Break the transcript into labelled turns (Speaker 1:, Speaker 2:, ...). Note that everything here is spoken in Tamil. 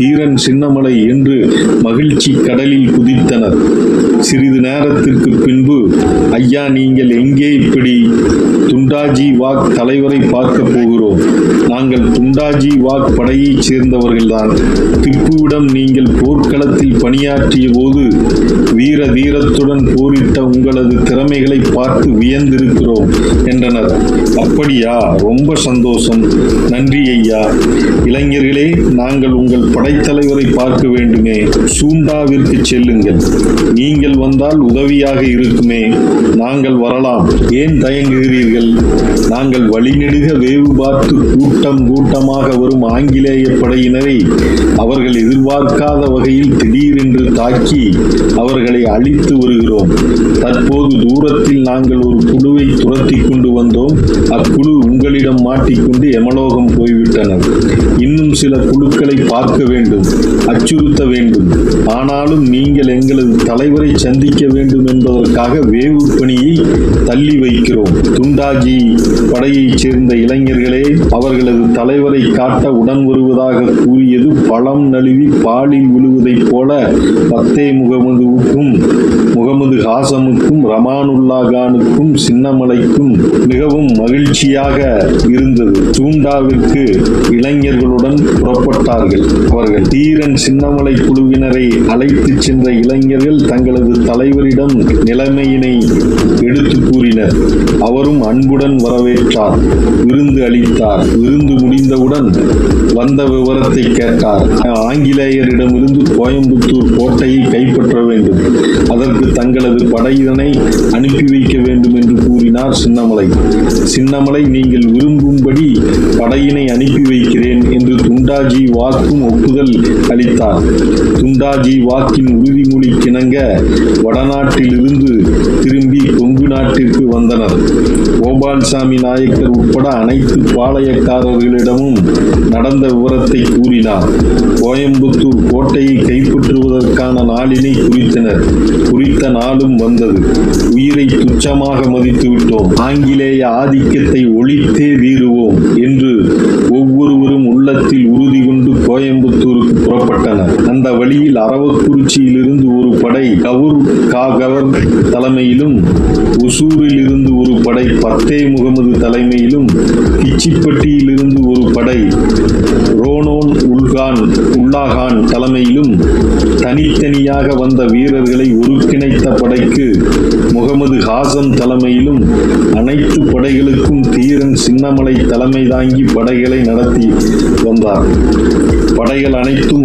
Speaker 1: தீரன் சின்னமலை என்று மகிழ்ச்சி கடலில் குதித்தனர். சிறிது நேரத்திற்கு பின்பு ஐயா நீங்கள் எங்கே இப்படி துண்டாஜி வாக் தலைவரை பார்க்க போகிறோம்? நாங்கள் துண்டாஜி வாக் படையைச் சேர்ந்தவர்கள்தான். திப்புவிடம் நீங்கள் போர்க்களத்தில் பணியாற்றிய போது வீர தீரத்துடன் போரிட்ட உங்களது திறமைகளை பார்த்து வியந்திருக்கிறோம் என்றனர். அப்படியா? ரொம்ப சந்தோஷம். நன்றி ஐயா. இளைஞர்களே நாங்கள் உங்கள் படைத்தலைவரை பார்க்க வேண்டுமே. சூண்டாவிற்கு செல்லுங்கள். நீங்கள் வந்தால் உதவியாக இருக்குமே. நாங்கள் வரலாம். ஏன் தயங்குகிறீர்கள்? நாங்கள் வழிநெடுக வேவு பார்த்து கூட்டம் கூட்டம் கூட்டமாக வரும் ஆங்கிலேய படையினரை அவர்கள் எதிர்பார்க்காத வகையில் திடீரென்று தாக்கி அவர்களை அழித்து வருகிறோம். தற்போது தூரத்தில் நாங்கள் ஒரு குழுவை துரத்தி கொண்டு வந்தோம். அக்குழு உங்களிடம் மாட்டிக்கொண்டு எமலோகம் போய்விட்டனர். இன்னும் சில குழுக்களை பார்க்க வேண்டும் அச்சுறுத்த வேண்டும். ஆனாலும் நீங்கள் எங்களது தலைவரை சந்திக்க வேண்டும் என்பதற்காக வேவு பணியை தள்ளி வைக்கிறோம். துண்டாஜி படையைச் சேர்ந்த இளைஞர்களே அவர்களது தலைவரை காட்ட உடன் வருவதாக கூறியது பழம் நழுவி பாலில் விழுவதைப் போல பத்தே முகமதுவுக்கும் முகமது ஹாசமுக்கும் ரமானுல்லா கானுக்கும் சின்னமலைக்கும் மிகவும் மகிழ்ச்சியாக இருந்தது. சூண்டாவிற்கு இளைஞர்களுடன் புறப்பட்டார்கள். அவர்கள் தீரன் சின்னமலை குழுவினரை அழைத்துச் சென்ற இளைஞர்கள் தங்களது தலைவரிடம் நிலைமையினை எடுத்து கூறினர். அவரும் அன்புடன் வரவேற்றார். விருந்து அளித்தார். விருந்து முடிந்தவுடன் வந்த விவரத்தை கேட்டார். ஆங்கிலேயரிடமிருந்து கோயம்புத்தூர் கோட்டையை கைப்பற்ற வேண்டும். அதற்கு தங்களது படையினை அனுப்பி வைக்க வேண்டும் என்று கூறினார் சின்னமலை. சின்னமலை நீங்கள் விரும்பும்படி படையினை அனுப்பி வைக்கிறேன் என்று துண்டாஜி வாக்கும் ஒப்புதல் அளித்தார். துண்டாஜி வாக்கின் உறுதிமொழி கிணங்க வடநாட்டிலிருந்து திரும்பி கொங்கு நாட்டிற்கு வந்தனர். கோபால்சாமி நாயக்கர் உட்பட அனைத்து பாளையக்காரர்களிடமும் நடந்த விவரத்தை கூறினார். கோயம்புத்தூர் கோட்டையை கைப்பற்றுவதற்கான நாளினை குறித்தனர். குறித்த நாளும் வந்தது. உயிரை துச்சமாக மதித்து விட்டோம் ஆங்கிலேய ஆதிக்கத்தை ஒழித்தே வீறுவோம் என்று அரவக்குறிச்சியிலிருந்து ஒரு படை கவுர் காகவர் தலைமையிலும் ஒசூரில் இருந்து ஒரு படை பத்தே முகமது தலைமையிலும் கிச்சிப்பட்டியிலிருந்து ஒரு படை ரோனோன் உல்கான் உல்லாகான் தலைமையிலும் தனித்தனியாக வந்த வீரர்களை ஒருங்கிணைத்த படைக்கு முகமது ஹாசன் தலைமையிலும் அனைத்து படைகளுக்கும் தீரன் சின்னமலை தலைமை தாங்கி படைகளை நடத்தி வந்தார். படைகள் அனைத்தும்